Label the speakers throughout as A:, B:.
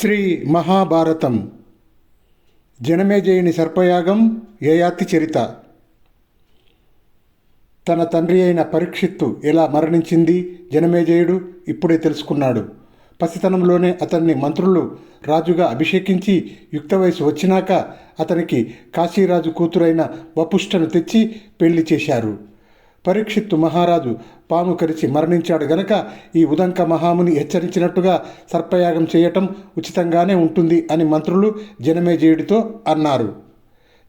A: శ్రీ మహాభారతం. జనమేజయుని సర్పయాగం యయాతి చరిత. తన తండ్రి అయిన పరీక్షిత్తు ఎలా మరణించింది జనమేజయుడు ఇప్పుడే తెలుసుకున్నాడు. పసితనంలోనే అతన్ని మంత్రులు రాజుగా అభిషేకించి యుక్త వయసు వచ్చినాక అతనికి కాశీరాజు కూతురైన వపుష్టను తెచ్చి పెళ్ళి చేశారు. పరీక్షిత్తు మహారాజు పాము కరిచి మరణించాడు గనక ఈ ఉదంక మహాముని హెచ్చరించినట్టుగా సర్పయాగం చేయటం ఉచితంగానే ఉంటుంది అని మంత్రులు జనమేజయుడితో అన్నారు.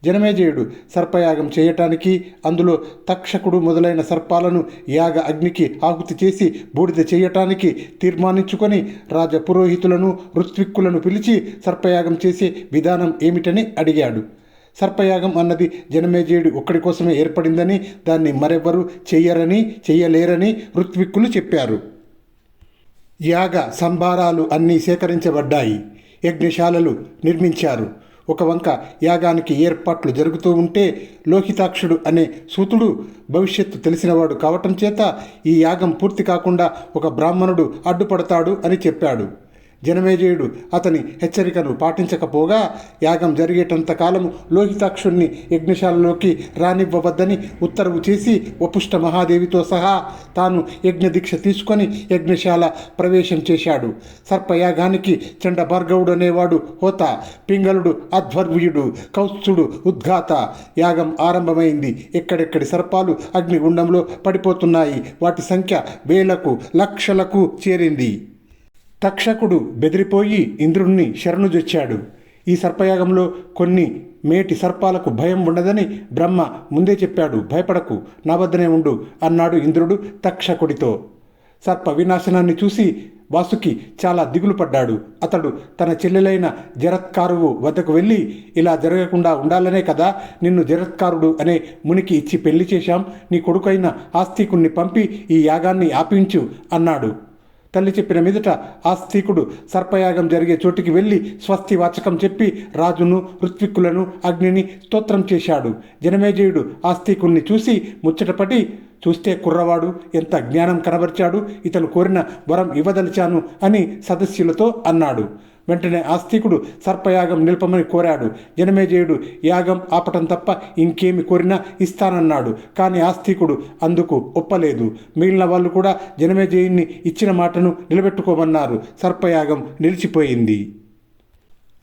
A: జనమేజయుడు సర్పయాగం చేయటానికి అందులో తక్షకుడు మొదలైన సర్పాలను యాగ అగ్నికి ఆహుతి చేసి బూడిద చేయటానికి తీర్మానించుకొని రాజపురోహితులను ఋత్విక్కులను పిలిచి సర్పయాగం చేసే విధానం ఏమిటని అడిగాడు. సర్పయాగం అన్నది జనమేజయుడు ఒక్కడి కోసమే ఏర్పడిందని దాన్ని మరెవ్వరూ చెయ్యరని చెయ్యలేరని ఋత్విక్కులు చెప్పారు. యాగ సంభారాలు అన్నీ సేకరించబడ్డాయి. యజ్ఞశాలలు నిర్మించారు. ఒక వంక యాగానికి ఏర్పాట్లు జరుగుతూ ఉంటే లోహితాక్షుడు అనే సూతుడు భవిష్యత్తు తెలిసినవాడు కావటం చేత ఈ యాగం పూర్తి కాకుండా ఒక బ్రాహ్మణుడు అడ్డుపడతాడు అని చెప్పాడు. జనమేజయుడు. అతని హెచ్చరికను పాటించకపోగా యాగం జరిగేటంత కాలము లోహితాక్షుణ్ణి యజ్ఞశాలలోకి రానివ్వవద్దని ఉత్తర్వు చేసి వపుష్ట మహాదేవితో సహా తాను యజ్ఞదీక్ష తీసుకొని యజ్ఞశాల ప్రవేశం చేశాడు. సర్పయాగానికి చండ భార్గవుడు అనేవాడు హోత. పింగళుడు అధ్వర్వ్యుడు కౌత్సుడు ఉద్ఘాత. యాగం ఆరంభమైంది. ఎక్కడెక్కడి సర్పాలు అగ్నిగుండంలో పడిపోతున్నాయి. వాటి సంఖ్య వేలకు లక్షలకు చేరింది. తక్షకుడు బెదిరిపోయి ఇంద్రుణ్ణి శరణుజొచ్చాడు. ఈ సర్పయాగంలో కొన్ని మేటి సర్పాలకు భయం ఉండదని బ్రహ్మ ముందే చెప్పాడు. భయపడకు నా వద్దనే ఉండు అన్నాడు ఇంద్రుడు తక్షకుడితో. సర్ప వినాశనాన్ని చూసి వాసుకి చాలా దిగులు పడ్డాడు. అతడు తన చెల్లెలైన జరత్కారువు వద్దకు వెళ్ళి ఇలా జరగకుండా ఉండాలనే కదా నిన్ను జరత్కారుడు అనే మునికి ఇచ్చి పెళ్ళి చేశాం నీ కొడుకైన ఆస్తికుణ్ణి పంపి ఈ యాగాన్ని ఆపించు అన్నాడు. తల్లి చెప్పిన మీదట ఆస్తికుడు సర్పయాగం జరిగే చోటికి వెళ్ళి స్వస్తి వాచకం చెప్పి రాజును ఋత్విక్కులను అగ్నిని స్తోత్రం చేశాడు. జనమేజయుడు ఆస్తికుణ్ణి చూసి ముచ్చటపడి చూస్తే కుర్రవాడు ఎంత జ్ఞానం కనబరిచాడు ఇతను కోరిన వరం ఇవ్వదలిచాను అని సదస్యులతో అన్నాడు. వెంటనే ఆస్తికుడు సర్పయాగం నిలపమని కోరాడు. జనమేజయుడు యాగం ఆపటం తప్ప ఇంకేమి కోరినా ఇస్తానన్నాడు. కానీ ఆస్తికుడు అందుకు ఒప్పలేదు. మిగిలిన వాళ్ళు కూడా జనమేజయుణ్ణి ఇచ్చిన మాటను నిలబెట్టుకోమన్నారు. సర్పయాగం నిలిచిపోయింది.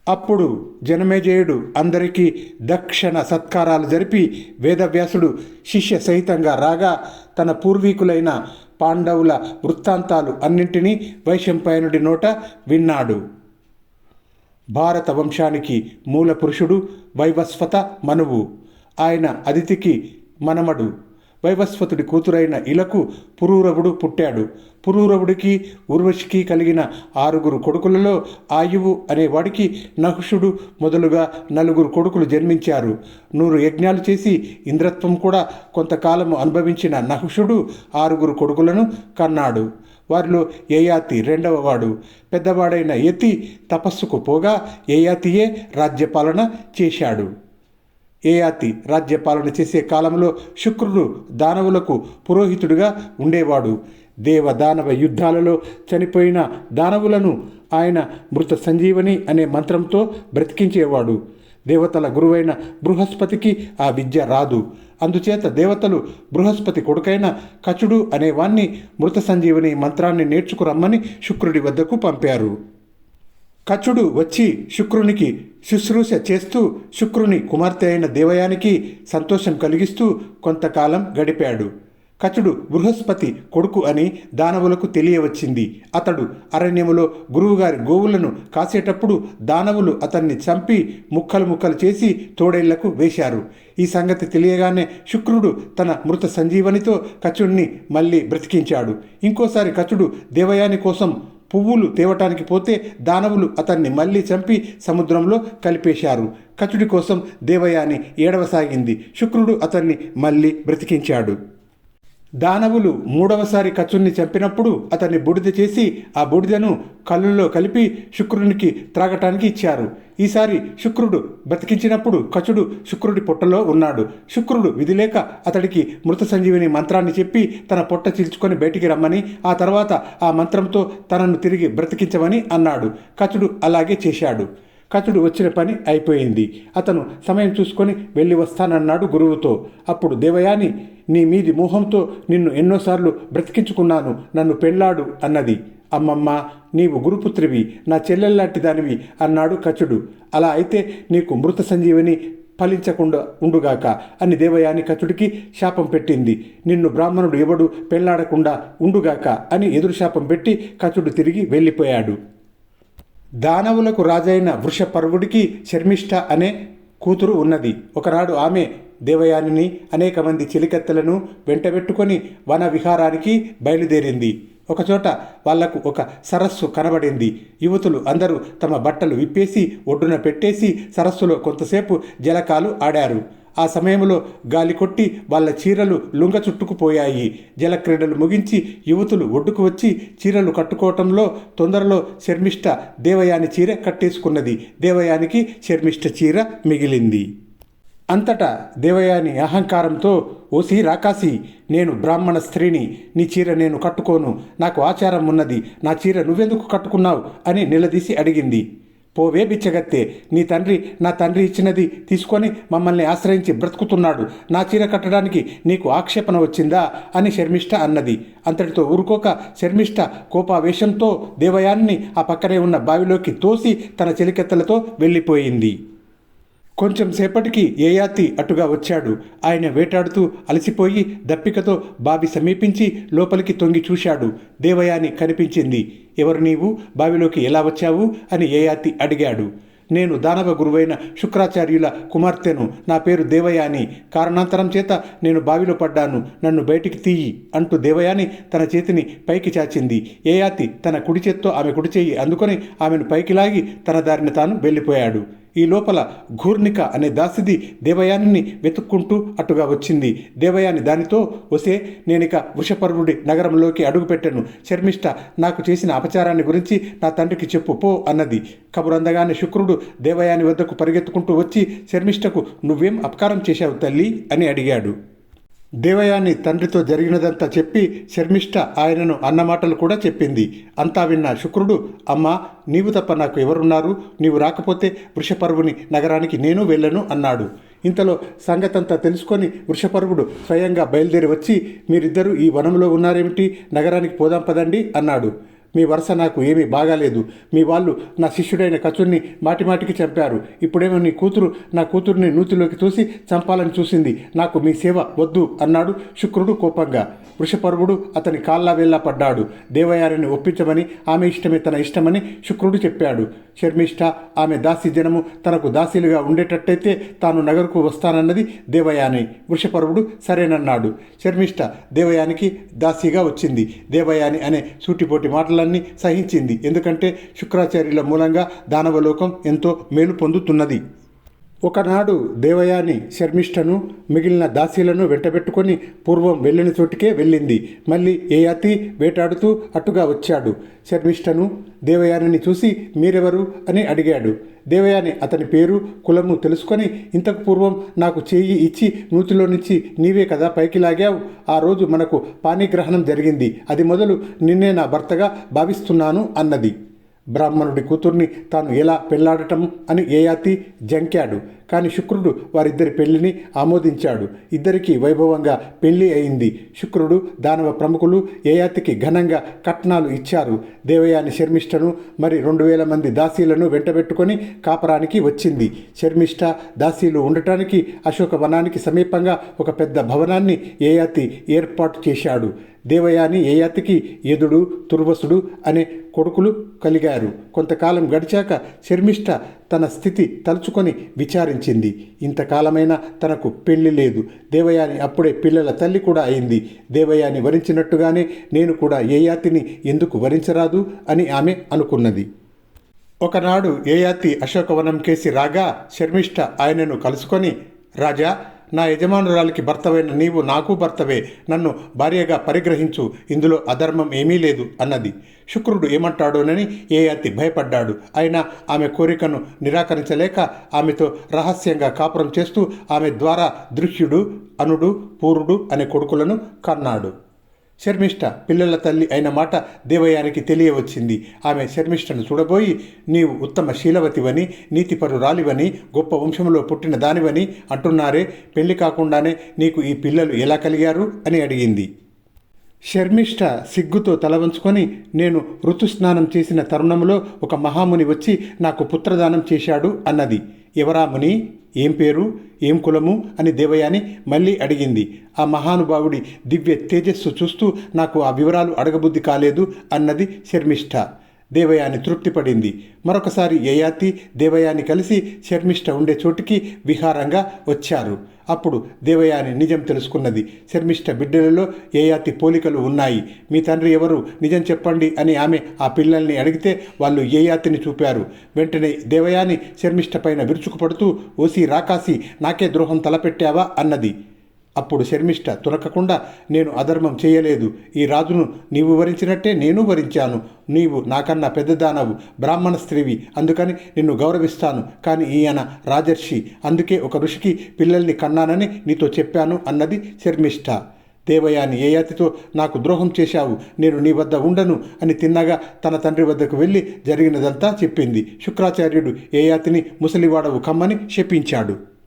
A: అప్పుడు జనమేజయుడు అందరికీ దక్షణ సత్కారాలు జరిపి వేదవ్యాసుడు శిష్య సహితంగా రాగా తన పూర్వీకులైన పాండవుల వృత్తాంతాలు అన్నింటినీ వైశంపాయనుడి నోట విన్నాడు. భారత వంశానికి మూల పురుషుడు వైవస్వత మనువు. ఆయన అతిథికి మనమడు. వైవస్వతుడి కూతురైన ఇలకు పురూరవుడు పుట్టాడు. పురూరవుడికి ఉర్వశికి కలిగిన ఆరుగురు కొడుకులలో ఆయువు అనేవాడికి నహుషుడు మొదలుగా నలుగురు కొడుకులు జన్మించారు. నూరు యజ్ఞాలు చేసి ఇంద్రత్వం కూడా కొంతకాలము అనుభవించిన నహుషుడు ఆరుగురు కొడుకులను కన్నాడు. వారిలో యయాతి రెండవ వాడు. పెద్దవాడైన యతి తపస్సుకు పోగా యయాతియే రాజ్యపాలన చేశాడు. ఏయాతి రాజ్యపాలన చేసే కాలంలో శుక్రుడు దానవులకు పురోహితుడిగా ఉండేవాడు. దేవ దానవ యుద్ధాలలో చనిపోయిన దానవులను ఆయన మృత సంజీవని అనే మంత్రంతో బ్రతికించేవాడు. దేవతల గురువైన బృహస్పతికి ఆ విద్య రాదు. అందుచేత దేవతలు బృహస్పతి కొడుకైన కచుడు అనేవాణ్ణి మృత సంజీవని మంత్రాన్ని నేర్చుకురమ్మని శుక్రుడి వద్దకు పంపారు. కచుడు వచ్చి శుక్రునికి శుశ్రూష చేస్తూ శుక్రుని కుమార్తె అయిన దేవయానికి సంతోషం కలిగిస్తూ కొంతకాలం గడిపాడు. కచుడు బృహస్పతి కొడుకు అని దానవులకు తెలియవచ్చింది. అతడు అరణ్యములో గురువుగారి గోవులను కాసేటప్పుడు దానవులు అతన్ని చంపి ముక్కలు ముక్కలు చేసి తోడేళ్ళకు వేశారు. ఈ సంగతి తెలియగానే శుక్రుడు తన మృత సంజీవనితో కచుడిని మళ్ళీ బ్రతికించాడు. ఇంకోసారి కచుడు దేవయాని కోసం పువ్వులు తేవటానికి పోతే దానవులు అతన్ని మళ్ళీ చంపి సముద్రంలో కలిపేశారు. కచుడి కోసం దేవయాని ఏడవసాగింది శుక్రుడు అతన్ని మళ్ళీ బ్రతికించాడు. దానవులు మూడవసారి కచుని చంపినప్పుడు అతన్ని బూడిద చేసి ఆ బూడిదను కళ్ళులో కలిపి శుక్రునికి త్రాగటానికి ఇచ్చారు. ఈసారి శుక్రుడు బతికించినప్పుడు కచుడు శుక్రుడి పొట్టలో ఉన్నాడు. శుక్రుడు విధిలేక అతడికి మృత సంజీవిని మంత్రాన్ని చెప్పి తన పొట్ట చీల్చుకొని బయటికి రమ్మని ఆ తర్వాత ఆ మంత్రంతో తనను తిరిగి బ్రతికించమని అన్నాడు. కచుడు అలాగే చేశాడు. కచుడు వచ్చిన పని అయిపోయింది. అతను సమయం చూసుకొని వెళ్ళి వస్తానన్నాడు గురువుతో. అప్పుడు దేవయాని నీ మీది మోహంతో నిన్ను ఎన్నోసార్లు బ్రతికించుకున్నాను. నన్ను పెళ్ళాడు అన్నది. అమ్మమ్మ నీవు గురుపుత్రివి నా చెల్లెల్లాంటి దానివి అన్నాడు కచుడు. అలా అయితే నీకు మృత సంజీవిని ఫలించకుండా ఉండుగాక అని దేవయాని కచుడికి శాపం పెట్టింది. నిన్ను బ్రాహ్మణుడు ఎవడు పెళ్ళాడకుండా ఉండుగాక అని ఎదురు శాపం పెట్టి కచుడు తిరిగి వెళ్ళిపోయాడు. దానవులకు రాజైన వృషపర్వుడికి శర్మిష్ఠ అనే కూతురు ఉన్నది. ఒకనాడు ఆమె దేవయానిని అనేక మంది చెలికత్తెలను వెంటబెట్టుకొని వన విహారానికి బయలుదేరింది. ఒకచోట వాళ్ళకు ఒక సరస్సు కనబడింది. యువతులు అందరూ తమ బట్టలు విప్పేసి ఒడ్డున పెట్టేసి సరస్సులో కొంతసేపు జలకాలు ఆడారు. ఆ సమయంలో గాలి కొట్టి వాళ్ళ చీరలు లుంగ చుట్టుకుపోయాయి. జలక్రీడలు ముగించి యువతులు ఒడ్డుకు వచ్చి చీరలు కట్టుకోవటంలో తొందరలో శర్మిష్ట దేవయాని చీర కట్టేసుకున్నది. దేవయానికి శర్మిష్ట చీర మిగిలింది. అంతటా దేవయాని అహంకారంతో ఓసి రాకాసి నేను బ్రాహ్మణ స్త్రీని నీ చీర నేను కట్టుకోను నాకు ఆచారం ఉన్నది నా చీర నువ్వెందుకు కట్టుకున్నావు? అని నిలదీసి అడిగింది. పోవే బిచ్చగత్తే నీ తండ్రి నా తండ్రి ఇచ్చినది తీసుకొని మమ్మల్ని ఆశ్రయించి బ్రతుకుతున్నాడు నా చీర కట్టడానికి నీకు ఆక్షేపణ వచ్చిందా? అని శర్మిష్ట అన్నది. అంతటితో ఊరుకోక శర్మిష్ట కోపావేశంతో దేవయాన్ని ఆ పక్కనే ఉన్న బావిలోకి తోసి తన చెలికెత్తలతో వెళ్ళిపోయింది. కొంచెం సేపటికి ఏయాతి అటుగా వచ్చాడు. ఆయన వేటాడుతూ అలసిపోయి దప్పికతో బావి సమీపించి లోపలికి తొంగి చూశాడు. దేవయాని కనిపించింది. ఎవరు నీవు? బావిలోకి ఎలా వచ్చావు? అని ఏయాతి అడిగాడు. నేను దానవ గురువైన శుక్రాచార్యుల కుమార్తెను. నా పేరు దేవయాని. కారణాంతరం చేత నేను బావిలో పడ్డాను. నన్ను బయటికి తీయి అంటూ దేవయాని తన చేతిని పైకి చాచింది. ఏయాతి తన కుడి చేత్తో ఆమె కుడి చేయి అందుకొని ఆమెను పైకి లాగి తన దారిని తాను వెళ్ళిపోయాడు. ఈ లోపల ఘూర్ణిక అనే దాసిది దేవయానిని వెతుక్కుంటూ అటుగా వచ్చింది. దేవయాని దానితో వసే నేనిక వృషపర్వుడి నగరంలోకి అడుగుపెట్టాను. శర్మిష్ట నాకు చేసిన అపచారాన్ని గురించి నా తండ్రికి చెప్పు పో అన్నది. కబురందగానే శుక్రుడు దేవయాని వద్దకు పరిగెత్తుకుంటూ వచ్చి శర్మిష్టకు నువ్వేం అపకారం చేశావు తల్లి? అని అడిగాడు. దేవయాని తండ్రితో జరిగినదంతా చెప్పి శర్మిష్ట ఆయనను అన్నమాటలు కూడా చెప్పింది. అంతా విన్న శుక్రుడు అమ్మా నీవు తప్ప నాకు ఎవరున్నారు? నీవు రాకపోతే వృషపర్వుని నగరానికి నేను వెళ్ళను అన్నాడు. ఇంతలో సంగతంతా తెలుసుకొని వృషపర్వుడు స్వయంగా బయలుదేరి వచ్చి మీరిద్దరూ ఈ వనంలో ఉన్నారేమిటి? నగరానికి పోదాం పదండి అన్నాడు. మీ వరుస నాకు ఏమీ బాగాలేదు. మీ వాళ్ళు నా శిష్యుడైన కచుడిని మాటిమాటికి చంపారు. ఇప్పుడేమో నీ కూతురు నా కూతురిని నూతిలోకి తోసి చంపాలని చూసింది. నాకు మీ సేవ వద్దు అన్నాడు శుక్రుడు కోపంగా. వృషపర్వుడు అతని కాళ్ళ వేళ్ళ పడ్డాడు. దేవయారిని ఒప్పించమని ఆమె ఇష్టమే తన ఇష్టమని శుక్రుడు చెప్పాడు. శర్మిష్ఠ ఆమె దాసి జనము తనకు దాసీలుగా ఉండేటట్టయితే తాను నగరుకు వస్తానన్నది దేవయాని. వృషపర్వుడు సరేనన్నాడు. శర్మిష్ఠ దేవయానికి దాసిగా వచ్చింది. దేవయాని అనే సూటిపోటి మాటలన్నీ సహించింది. ఎందుకంటే శుక్రాచార్యుల మూలంగా దానవలోకం ఎంతో మేలు పొందుతున్నది. ఒకనాడు దేవయాని శర్మిష్ఠను మిగిలిన దాసీలను వెంటబెట్టుకొని పూర్వం వెళ్ళిన చోటికే వెళ్ళింది. మళ్ళీ ఏయాతి వేటాడుతూ అటుగా వచ్చాడు. శర్మిష్ఠను దేవయానిని చూసి మీరెవరు? అని అడిగాడు. దేవయాని అతని పేరు కులము తెలుసుకొని ఇంతకు పూర్వం నాకు చేయి ఇచ్చి నూతిలో నుంచి నీవే కదా పైకి లాగావు. ఆ రోజు మనకు పాణిగ్రహణం జరిగింది. అది మొదలు నిన్నే నా భర్తగా భావిస్తున్నాను అన్నది. బ్రాహ్మణుడి కూతుర్ని తాను ఎలా పెళ్ళాడటం అని ఏయాతి జంకాడు. కానీ శుక్రుడు వారిద్దరి పెళ్ళిని ఆమోదించాడు. ఇద్దరికీ వైభవంగా పెళ్ళి అయింది. శుక్రుడు దానవ ప్రముఖులు ఏయాతికి ఘనంగా కట్నాలు ఇచ్చారు. దేవయాని శర్మిష్టను మరి రెండు వేల మంది దాసీలను వెంటబెట్టుకొని కాపరానికి వచ్చింది. శర్మిష్ట దాసీలు ఉండటానికి అశోక వనానికి సమీపంగా ఒక పెద్ద భవనాన్ని ఏయాతి ఏర్పాటు చేశాడు. దేవయాని ఏయాతికి యదుడు తుర్వసుడు అనే కొడుకులు కలిగారు. కొంతకాలం గడిచాక శర్మిష్ట తన స్థితి తలుచుకొని విచారించింది. ఇంతకాలమైనా తనకు పెళ్ళి లేదు. దేవయాని అప్పుడే పిల్లల తల్లి కూడా అయింది. దేవయాని వరించినట్టుగానే నేను కూడా ఏయాతిని ఎందుకు వరించరాదు అని ఆమె అనుకున్నది. ఒకనాడు ఏయాతి అశోకవనం కేసి రాగా శర్మిష్ట ఆయనను కలుసుకొని రాజా నా యజమానురాలికి భర్తవైన నీవు నాకు భర్తవే. నన్ను భార్యగా పరిగ్రహించు. ఇందులో అధర్మం ఏమీ లేదు అన్నది. శుక్రుడు ఏమంటాడోనని ఏ అతి భయపడ్డాడు. అయినా ఆమె కోరికను నిరాకరించలేక ఆమెతో రహస్యంగా కాపురం చేస్తూ ఆమె ద్వారా దృశ్యుడు అనుడు పూరుడు అనే కొడుకులను కన్నాడు. శర్మిష్ట పిల్లల తల్లి అయిన మాట దేవయానికి తెలియవచ్చింది. ఆమె శర్మిష్టను చూడబోయి నీవు ఉత్తమ శీలవతివని నీతిపరురాలివని గొప్ప వంశంలో పుట్టిన దానివని అంటున్నారే. పెళ్ళి కాకుండానే నీకు ఈ పిల్లలు ఎలా కలిగారు? అని అడిగింది. శర్మిష్ట సిగ్గుతో తల వంచుకొని నేను ఋతుస్నానం చేసిన తరుణంలో ఒక మహాముని వచ్చి నాకు పుత్రదానం చేశాడు అన్నది. ఎవరా ముని? ఏం పేరు? ఏం కులము? అని దేవయాని మళ్ళీ అడిగింది. ఆ మహానుభావుడి దివ్య తేజస్సు చూస్తూ నాకు ఆ వివరాలు అడగబుద్ధి కాలేదు అన్నది శర్మిష్ఠ దేవయాని తృప్తిపడింది. మరొకసారి యయాతి దేవయాని కలిసి శర్మిష్ఠ ఉండే చోటికి విహారంగా వచ్చారు. అప్పుడు దేవయాని నిజం తెలుసుకున్నది. శర్మిష్ఠ బిడ్డలలో యయాతి పోలికలు ఉన్నాయి. మీ తండ్రి ఎవరు? నిజం చెప్పండి అని ఆమె ఆ పిల్లల్ని అడిగితే వాళ్ళు యయాతిని చూపారు. వెంటనే దేవయాని శర్మిష్ఠ పైన విరుచుకుపడుతూ ఓసి రాకాసి నాకే ద్రోహం తలపెట్టావా? అన్నది. అప్పుడు శర్మిష్ట తురకకుండా నేను అధర్మం చేయలేదు. ఈ రాజును నీవు వరించినట్టే నేను వరించాను. నీవు నాకన్నా పెద్దదానవు. బ్రాహ్మణ స్త్రీవి. అందుకని నిన్ను గౌరవిస్తాను. కానీ ఈయన రాజర్షి. అందుకే ఒక ఋషికి పిల్లల్ని కన్నానని నీతో చెప్పాను అన్నది శర్మిష్ట. దేవయాని యాతితో నాకు ద్రోహం చేశావు? నేను నీ వద్ద ఉండను అని తిన్నగా తన తండ్రి వద్దకు వెళ్ళి జరిగినదంతా చెప్పింది. శుక్రాచార్యుడు ఏ ఏయాతిని ముసలివాడవు కమ్మని శపించాడు.